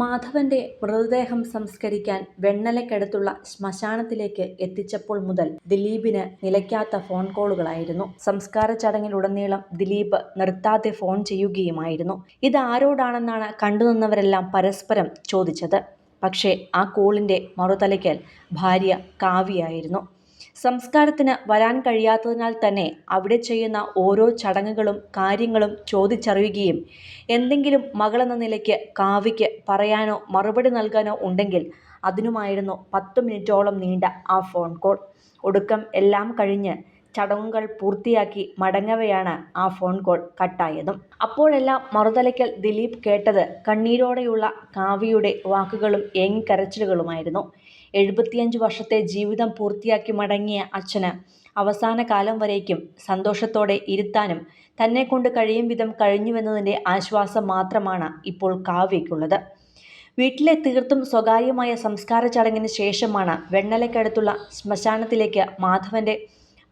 മാധവന്റെ മൃതദേഹം സംസ്കരിക്കാൻ വെണ്ണലയ്ക്കടുത്തുള്ള ശ്മശാനത്തിലേക്ക് എത്തിച്ചപ്പോൾ മുതൽ ദിലീപിന് നിലയ്ക്കാത്ത ഫോൺ കോളുകളായിരുന്നു. സംസ്കാര ചടങ്ങിലുടനീളം ദിലീപ് നിർത്താതെ ഫോൺ ചെയ്യുകയുമായിരുന്നു. ഇത് ആരോടാണെന്നാണ് കണ്ടുനിന്നവരെല്ലാം പരസ്പരം ചോദിച്ചത്. പക്ഷേ ആ കോളിന്റെ മറുതലയ്ക്കൽ ഭാര്യ കാവ്യയായിരുന്നു. സംസ്കാരത്തിന് വരാൻ കഴിയാത്തതിനാൽ തന്നെ അവിടെ ചെയ്യുന്ന ഓരോ ചടങ്ങുകളും കാര്യങ്ങളും ചോദിച്ചറിയുകയും എന്തെങ്കിലും മകളെന്ന നിലയ്ക്ക് കാവ്യയ്ക്ക് പറയാനോ മറുപടി നൽകാനോ ഉണ്ടെങ്കിൽ അതിനുമായിരുന്നു പത്ത് മിനിറ്റോളം നീണ്ട ആ ഫോൺ കോൾ. ഒടുക്കം എല്ലാം കഴിഞ്ഞ് ചടങ്ങുകൾ പൂർത്തിയാക്കി മടങ്ങവെയാണ് ആ ഫോൺ കോൾ കട്ടായതും. അപ്പോഴെല്ലാം മറുതലയ്ക്കൽ ദിലീപ് കേട്ടത് കണ്ണീരോടെയുള്ള കാവ്യയുടെ വാക്കുകളും ഏങ്ങിക്കരച്ചിലുകളുമായിരുന്നു. എഴുപത്തിയഞ്ച് വർഷത്തെ ജീവിതം പൂർത്തിയാക്കി മടങ്ങിയ അച്ഛന് അവസാന കാലം വരേക്കും സന്തോഷത്തോടെ ഇരുത്താനും തന്നെ കൊണ്ട് കഴിയും വിധം കഴിഞ്ഞുവെന്നതിന്റെ ആശ്വാസം മാത്രമാണ് ഇപ്പോൾ കാവ്യയ്ക്കുള്ളത്. വീട്ടിലെ തീർത്തും സ്വകാര്യമായ സംസ്കാര ചടങ്ങിന് ശേഷമാണ് വെണ്ണലയ്ക്കടുത്തുള്ള ശ്മശാനത്തിലേക്ക് മാധവന്റെ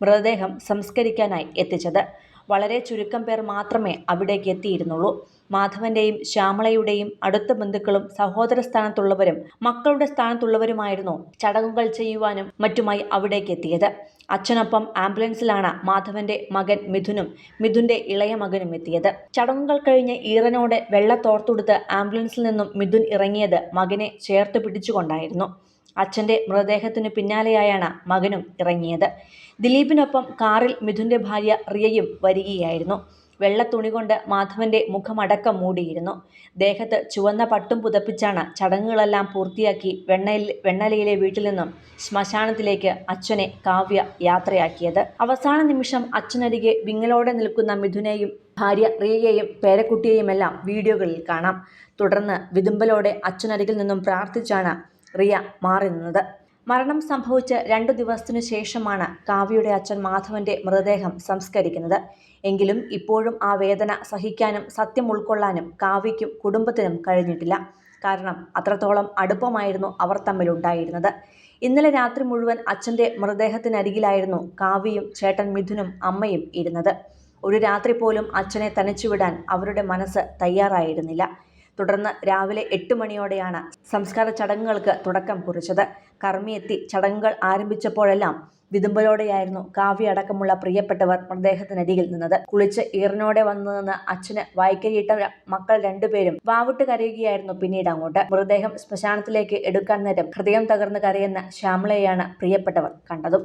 മൃതദേഹം സംസ്കരിക്കാനായി എത്തിച്ചത്. വളരെ ചുരുക്കം പേർ മാത്രമേ അവിടേക്ക് എത്തിയിരുന്നുള്ളൂ. മാധവന്റെയും ശ്യാമളയുടെയും അടുത്ത ബന്ധുക്കളും സഹോദര സ്ഥാനത്തുള്ളവരും മക്കളുടെ സ്ഥാനത്തുള്ളവരുമായിരുന്നു ചടങ്ങുകൾ ചെയ്യുവാനും മറ്റുമായി അവിടേക്ക് എത്തിയത്. അച്ഛനൊപ്പം ആംബുലൻസിലാണ് മാധവന്റെ മകൻ മിഥുനും മിഥുന്റെ ഇളയ മകനും എത്തിയത്. ചടങ്ങുകൾ കഴിഞ്ഞ് ഈറനോടെ വെള്ള തോർത്തെടുത്ത് ആംബുലൻസിൽ നിന്നും മിഥുൻ ഇറങ്ങിയത് മകനെ ചേർത്ത് പിടിച്ചുകൊണ്ടായിരുന്നു. അച്ഛന്റെ മൃതദേഹത്തിനു പിന്നാലെയായാണ് മകനും ഇറങ്ങിയത്. ദിലീപിനൊപ്പം കാറിൽ മിഥുന്റെ ഭാര്യ റിയയും വരികയായിരുന്നു. വെള്ള തുണി കൊണ്ട് മാധവന്റെ മുഖമടക്കം മൂടിയിരുന്നു. ദേഹത്ത് ചുവന്ന പട്ടും പുതപ്പിച്ചാണ് ചടങ്ങുകളെല്ലാം പൂർത്തിയാക്കി വെണ്ണയിൽ വെണ്ണലയിലെ വീട്ടിൽ നിന്നും ശ്മശാനത്തിലേക്ക് അച്ഛനെ കാവ്യ യാത്രയാക്കിയത്. അവസാന നിമിഷം അച്ഛനരികെ വിങ്ങലോടെ നിൽക്കുന്ന മിഥുനെയും ഭാര്യ റിയയെയും പേരക്കുട്ടിയെയുമെല്ലാം വീഡിയോകളിൽ കാണാം. തുടർന്ന് വിതുമ്പലോടെ അച്ഛനരികിൽ നിന്നും പ്രാർത്ഥിച്ചാണ് റിയ മാറി നിന്നത് മരണം സംഭവിച്ച് രണ്ടു ദിവസത്തിനു ശേഷമാണ് കാവ്യയുടെ അച്ഛൻ മാധവന്റെ മൃതദേഹം സംസ്കരിക്കുന്നത്. എങ്കിലും ഇപ്പോഴും ആ വേദന സഹിക്കാനും സത്യം ഉൾക്കൊള്ളാനും കാവ്യയ്ക്കും കുടുംബത്തിനും കഴിഞ്ഞിട്ടില്ല. കാരണം അത്രത്തോളം അടുപ്പമായിരുന്നു അവർ തമ്മിലുണ്ടായിരുന്നത്. ഇന്നലെ രാത്രി മുഴുവൻ അച്ഛന്റെ മൃതദേഹത്തിനരികിലായിരുന്നു കാവ്യയും ചേട്ടൻ മിഥുനും അമ്മയും ഇരുന്നത്. ഒരു രാത്രി പോലും അച്ഛനെ തനിച്ചുവിടാൻ അവരുടെ മനസ്സ് തയ്യാറായിരുന്നില്ല. തുടർന്ന് രാവിലെ എട്ട് മണിയോടെയാണ് സംസ്കാര ചടങ്ങുകൾക്ക് തുടക്കം കുറിച്ചത്. കർമ്മിയെത്തി ചടങ്ങുകൾ ആരംഭിച്ചപ്പോഴെല്ലാം വിതുമ്പലോടെയായിരുന്നു കാവ്യ അടക്കമുള്ള പ്രിയപ്പെട്ടവർ മൃതദേഹത്തിനരികിൽ നിന്നത്. കുളിച്ച് ഈറിനോടെ വന്നു നിന്ന് അച്ഛന് വായിക്കരിയിട്ട മക്കൾ രണ്ടുപേരും വാവിട്ട് കരയുകയായിരുന്നു പിന്നീട് അങ്ങോട്ട്. മൃതദേഹം ശ്മശാനത്തിലേക്ക് എടുക്കാൻ നേരം ഹൃദയം തകർന്ന് കരയുന്ന ശ്യാമളയെയാണ് പ്രിയപ്പെട്ടവർ കണ്ടതും.